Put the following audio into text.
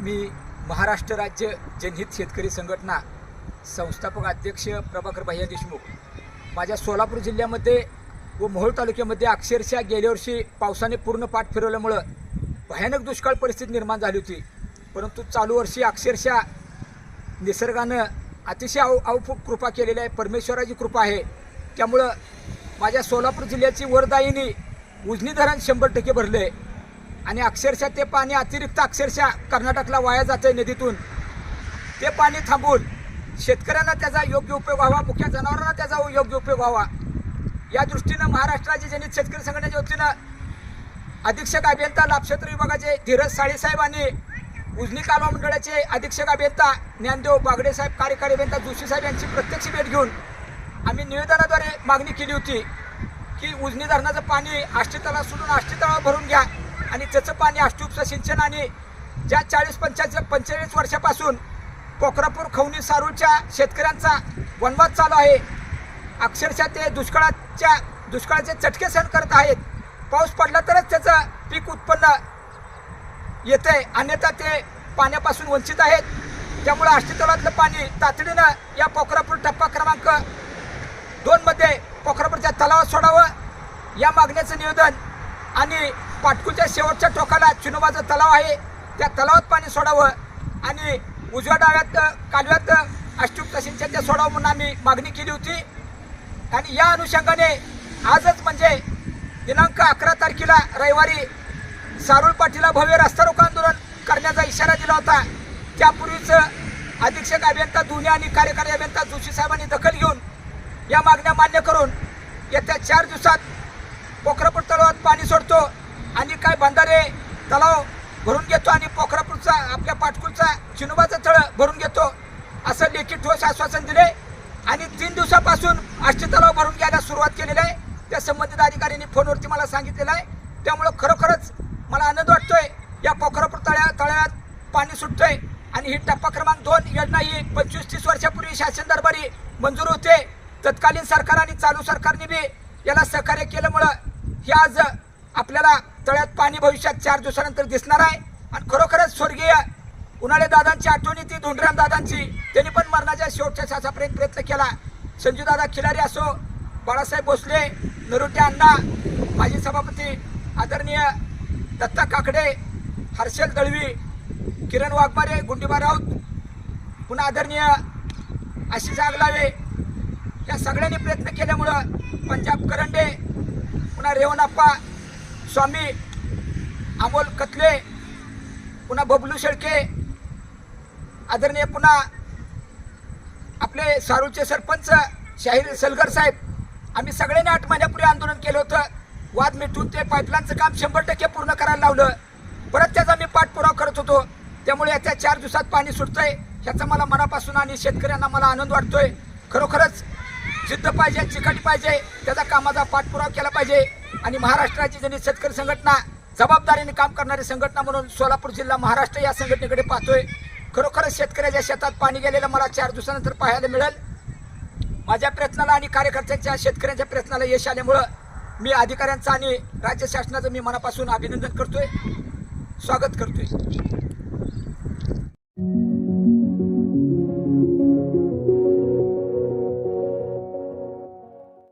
मी महाराष्ट्र राज्य जनहित शेतकरी संघटना संस्थापक अध्यक्ष प्रभाकर भैया देशमुख. माझ्या सोलापूर जिल्ह्यामध्ये व मोहोळ तालुक्यामध्ये अक्षरशः गेल्या वर्षी पावसाने पूर्ण पाठ फिरवल्यामुळं भयानक दुष्काळ परिस्थिती निर्माण झाली होती. परंतु चालू वर्षी अक्षरशः निसर्गानं अतिशय अव अवफूक कृपा केलेली आहे. परमेश्वराची कृपा आहे. त्यामुळं माझ्या सोलापूर जिल्ह्याची वरदायिनी उजनी धरण शंभर टक्के भरले आणि अक्षरशः ते पाणी अतिरिक्त अक्षरशः कर्नाटकला वाया जाते नदीतून. ते पाणी थांबून शेतकऱ्यांना त्याचा योग्य उपयोग व्हावा मुख्य जनावरांना त्याचा योग्य उपयोग व्हावा. या दृष्टीनं महाराष्ट्राचे जनित शेतकरी संघटनेच्या वतीनं अधीक्षक अभियंता लाभक्षेत्र विभागाचे धीरज साळेसाहेब आणि उजनी कालवा मंडळाचे अधीक्षक अभियंता ज्ञानदेव बागडे साहेब कार्यकारी अभियंता जोशी साहेब यांची प्रत्यक्ष भेट घेऊन आम्ही निवेदनाद्वारे मागणी केली होती की उजनी धरणाचं पाणी आष्टी तलाव सोडून आष्टी तलाव भरून घ्या. आणि त्याचं पाणी आष्टी उपसा सिंचन आणि ज्या चाळीस पंचाळीस पंचेचाळीस वर्षापासून कोकरापूर खवणी सारूच्या शेतकऱ्यांचा वनवाद चालू आहे. अक्षरशः ते दुष्काळाच्या दुष्काळाचे चटके सहन करत आहेत. पाऊस पडला तरच त्याचं पीक उत्पन्न येते अन्यथा ते पाण्यापासून वंचित आहेत. त्यामुळे आष्टी पाणी तातडीनं या पोखरापूर टप्पा क्रमांक दोनमध्ये पोखरापूरच्या तलावात सोडावं. या मागण्याचं निवेदन आणि पाटकूच्या शेवटच्या टोकाला चिनोबाचा तलाव आहे. त्या तलावात पाणी सोडावं आणि उजव्या डाव्यात कालव्यात अष्टुप्त सिंचनच्या सोडावं म्हणून आम्ही मागणी केली होती. आणि या अनुषंगाने आजच म्हणजे दिनांक अकरा तारखेला रविवारी सारुल पाटीला भव्य रस्ता रोको आंदोलन करण्याचा इशारा दिला होता. त्यापूर्वीच अधीक्षक अभियंता दुने आणि कार्यकारी अभियंता जोशी साहेबांनी दखल घेऊन या मागण्या मान्य करून येत्या चार दिवसात पोखरापूर तलावात पाणी सोड तलाव भरून घेतो आणि पोखरापूरचा आपल्या पाटकूरचा चिनुबाचा तळ भरून घेतो. असं लेखी ठोस आश्वासन दिले. आणि तीन दिवसापासून आष्टी तलाव भरून घ्यायला सुरुवात केलेली आहे. त्या संबंधित अधिकाऱ्यांनी फोनवरती मला सांगितलेलं आहे. त्यामुळं खरोखरच मला आनंद वाटतोय. या पोखरापूर तळ्या तळ्यात पाणी सुटतोय. आणि ही टप्पा क्रमांक दोन योजना ही पंचवीस तीस वर्षापूर्वी शासन दरबारी मंजूर होते. तत्कालीन सरकार आणि चालू सरकारने बी याला सहकार्य केल्यामुळं हे आज आपल्याला तळ्यात पाणी भविष्यात चार दिवसानंतर दिसणार आहे. आणि खरोखरच स्वर्गीय उन्हाळे दादांची आठवणी ती धोंडराम दादांची. त्यांनी पण मरणाच्या शेवटच्या श्वासापर्यंत प्रयत्न केला. संजू दादा खिलारी असो बाळासाहेब भोसले नरुटे अण्णा माजी सभापती आदरणीय दत्ता काकडे हर्षल दळवी किरण वाघमारे गुंडीबा राऊत पुन्हा आदरणीय आशिष आगलावे या सगळ्यांनी प्रयत्न केल्यामुळं पंजाब करंडे पुन्हा रेवणाप्पा स्वामी अमोल कतले पुन्हा बबलू शेळके आदरणीय पुन्हा आपले सारूचे सरपंच शाहीर सलगर साहेब आम्ही सगळ्यांनी आठ महिन्यापूर्वी आंदोलन केलं होतं. वाद मिटून ते पाईपलाईनचं काम शंभर टक्के पूर्ण करायला लावलं. परत त्याचा मी पाठपुरावा करत होतो. त्यामुळे याच्या चार दिवसात पाणी सुटतंय ह्याचा मला मनापासून आणि शेतकऱ्यांना मला आनंद वाटतोय. खरोखरच जिद्द पाहिजे चिकट पाहिजे त्याचा कामाचा पाठपुरावा केला पाहिजे. आणि महाराष्ट्राची जनित शेतकरी संघटना जबाबदारीने काम करणारी संघटना म्हणून सोलापूर जिल्हा महाराष्ट्र या संघटनेकडे पाहतोय. खरोखरच शेतकऱ्याच्या शेतात पाणी गेलेलं मला चार दिवसानंतर पाहायला मिळेल. माझ्या प्रयत्नाला आणि कार्यकर्त्यांच्या शेतकऱ्यांच्या प्रयत्नाला यश आल्यामुळं मी अधिकाऱ्यांचं आणि राज्य शासनाचं मी मनापासून अभिनंदन करतोय. स्वागत करतोय.